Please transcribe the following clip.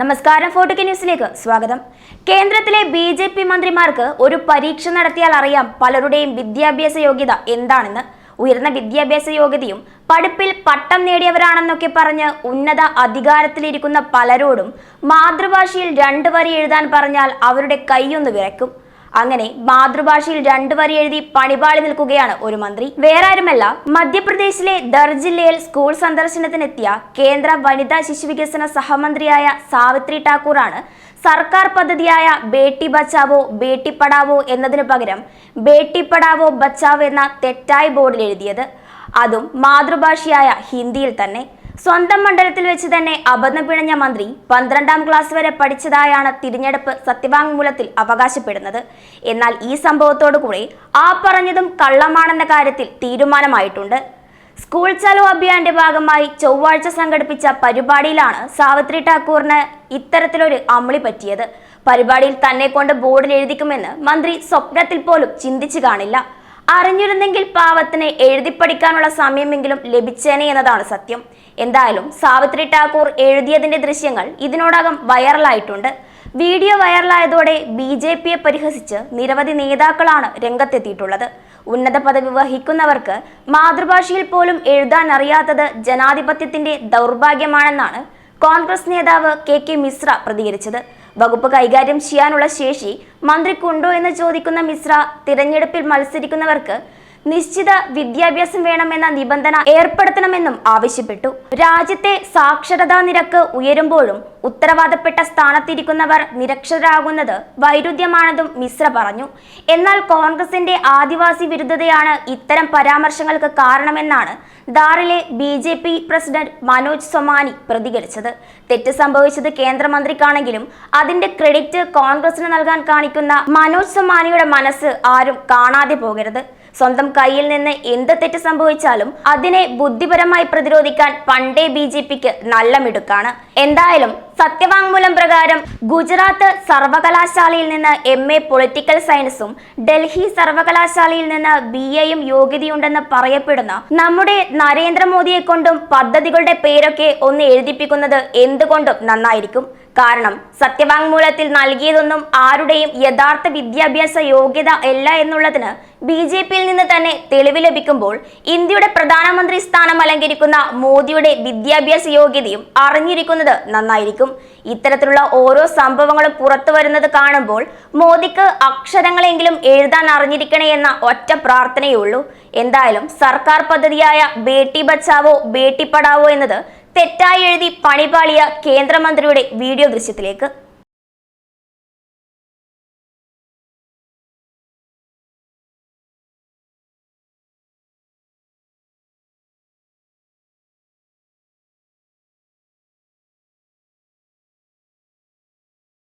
നമസ്കാരം ഫോർട്ടുക്ക് ന്യൂസിലേക്ക് സ്വാഗതം. കേന്ദ്രത്തിലെ ബി ജെ പി മന്ത്രിമാർക്ക് ഒരു പരീക്ഷ നടത്തിയാൽ അറിയാം പലരുടെയും വിദ്യാഭ്യാസ യോഗ്യത എന്താണെന്ന്. ഉയർന്ന വിദ്യാഭ്യാസ യോഗ്യതയും പഠിപ്പിൽ പട്ടം നേടിയവരാണെന്നൊക്കെ പറഞ്ഞ് ഉന്നത അധികാരത്തിലിരിക്കുന്ന പലരോടും മാതൃഭാഷയിൽ രണ്ടു വരി എഴുതാൻ പറഞ്ഞാൽ അവരുടെ കൈയൊന്ന് വിറയ്ക്കും. അങ്ങനെ മാതൃഭാഷയിൽ രണ്ടു വരി എഴുതി പണിപാളി നിൽക്കുകയാണ് ഒരു മന്ത്രി. വേറെ ആരുമല്ല മധ്യപ്രദേശിലെ ദർ ജില്ലയിൽ സ്കൂൾ സന്ദർശനത്തിനെത്തിയ കേന്ദ്ര വനിതാ ശിശുവികസന സഹമന്ത്രിയായ സാവിത്രി ഠാക്കൂറാണ് സർക്കാർ പദ്ധതിയായ ബേട്ടി ബച്ചാവോ ബേട്ടി പടാവോ എന്നതിനു പകരം ബേട്ടി പടാവോ ബച്ചാവോ എന്ന തെറ്റായ ബോർഡിൽ എഴുതിയത്. അതും മാതൃഭാഷയായ ഹിന്ദിയിൽ തന്നെ. സ്വന്തം മണ്ഡലത്തിൽ വെച്ച് തന്നെ അബദ്ധം പിഴഞ്ഞ മന്ത്രി പന്ത്രണ്ടാം ക്ലാസ് വരെ പഠിച്ചതായാണ് തിരഞ്ഞെടുപ്പ് സത്യവാങ്മൂലത്തിൽ അവകാശപ്പെടുന്നത്. എന്നാൽ ഈ സംഭവത്തോടു കൂടി ആ പറഞ്ഞതും കള്ളമാണെന്ന കാര്യത്തിൽ തീരുമാനമായിട്ടുണ്ട്. സ്കൂൾ ചലോ അഭിയാന്റെ ഭാഗമായി ചൊവ്വാഴ്ച സംഘടിപ്പിച്ച പരിപാടിയിലാണ് സാവിത്രി ഠാക്കൂറിന് ഇത്തരത്തിലൊരു അമളി പറ്റിയത്. പരിപാടിയിൽ തന്നെ കൊണ്ട് ബോർഡിൽ എഴുതിക്കുമെന്ന് മന്ത്രി സ്വപ്നത്തിൽ പോലും ചിന്തിച്ചു കാണില്ല. അറിഞ്ഞിരുന്നെങ്കിൽ പാവത്തിന് എഴുതി പഠിക്കാനുള്ള സമയമെങ്കിലും ലഭിച്ചേനെ എന്നതാണ് സത്യം. എന്തായാലും സാവിത്രി ടാക്കൂർ എഴുതിയതിന്റെ ദൃശ്യങ്ങൾ ഇതിനോടകം വൈറലായിട്ടുണ്ട്. വീഡിയോ വൈറലായതോടെ ബി ജെ പിയെ പരിഹസിച്ച് നിരവധി നേതാക്കളാണ് രംഗത്തെത്തിയിട്ടുള്ളത്. ഉന്നത പദവി വഹിക്കുന്നവർക്ക് മാതൃഭാഷയിൽ പോലും എഴുതാൻ അറിയാത്തത് ജനാധിപത്യത്തിന്റെ ദൗർഭാഗ്യമാണെന്നാണ് കോൺഗ്രസ് നേതാവ് കെ കെ മിശ്ര പ്രതികരിച്ചത്. വകുപ്പ് കൈകാര്യം ചെയ്യാനുള്ള ശേഷി മന്ത്രിക്കുണ്ടോ എന്ന് ചോദിക്കുന്ന മിശ്ര തിരഞ്ഞെടുപ്പിൽ മത്സരിക്കുന്നവർക്ക് നിശ്ചിത വിദ്യാഭ്യാസം വേണമെന്ന നിബന്ധന ഏർപ്പെടുത്തണമെന്നും ആവശ്യപ്പെട്ടു. രാജ്യത്തെ സാക്ഷരതാ നിരക്ക് ഉയരുമ്പോഴും ഉത്തരവാദപ്പെട്ട സ്ഥാനത്തിരിക്കുന്നവർ നിരക്ഷരാകുന്നത് വൈരുദ്ധ്യമാണെന്നും മിശ്ര പറഞ്ഞു. എന്നാൽ കോൺഗ്രസിന്റെ ആദിവാസി വിരുദ്ധതയാണ് ഇത്തരം പരാമർശങ്ങൾക്ക് കാരണമെന്നാണ് ദാറിലെ B J P president Manoj Somani പ്രതികരിച്ചത്. തെറ്റ് സംഭവിച്ചത് കേന്ദ്രമന്ത്രിക്കാണെങ്കിലും അതിന്റെ ക്രെഡിറ്റ് കോൺഗ്രസിന് നൽകാൻ കാണിക്കുന്ന മനോജ് സൊമാനിയുടെ മനസ്സ് ആരും കാണാതെ പോകരുത്. സ്വന്തം കയ്യിൽ നിന്ന് എന്ത് തെറ്റ് സംഭവിച്ചാലും അതിനെ ബുദ്ധിപരമായി പ്രതിരോധിക്കാൻ പണ്ടേ ബി ജെ പിക്ക് നല്ല മിടുക്കാണ് എന്തായാലും സത്യവാങ്മൂലം പ്രകാരം ഗുജറാത്ത് സർവകലാശാലയിൽ നിന്ന് എം എ പൊളിറ്റിക്കൽ സയൻസും ഡൽഹി സർവകലാശാലയിൽ നിന്ന് ബി എയും യോഗ്യതയുണ്ടെന്ന് പറയപ്പെടുന്ന നമ്മുടെ നരേന്ദ്രമോദിയെ കൊണ്ടും പദ്ധതികളുടെ പേരൊക്കെ ഒന്ന് എഴുതിപ്പിക്കുന്നത് എന്തുകൊണ്ടും നന്നായിരിക്കും. കാരണം സത്യവാങ്മൂലത്തിൽ നൽകിയതൊന്നും ആരുടെയും യഥാർത്ഥ വിദ്യാഭ്യാസ യോഗ്യത അല്ല എന്നുള്ളതിന് ബി ജെ പിയിൽ നിന്ന് തന്നെ തെളിവ് ലഭിക്കുമ്പോൾ ഇന്ത്യയുടെ പ്രധാനമന്ത്രി സ്ഥാനം അലങ്കരിക്കുന്ന മോദിയുടെ വിദ്യാഭ്യാസ യോഗ്യതയും അറിഞ്ഞിരിക്കുന്നത് നന്നായിരിക്കും. ഇത്തരത്തിലുള്ള ഓരോ സംഭവങ്ങളും പുറത്തു വരുന്നത് കാണുമ്പോൾ മോദിക്ക് അക്ഷരങ്ങളെങ്കിലും എഴുതാൻ അറിഞ്ഞിരിക്കണേ എന്ന ഒറ്റ പ്രാർത്ഥനയുള്ളൂ എന്തായാലും സർക്കാർ പദ്ധതിയായ ബേട്ടി ബച്ചാവോ ബേട്ടി പഠാവോ എന്നത് തെറ്റായി എഴുതി പണിപാളിയ കേന്ദ്രമന്ത്രിയുടെ വീഡിയോ ദൃശ്യത്തിലേക്ക്.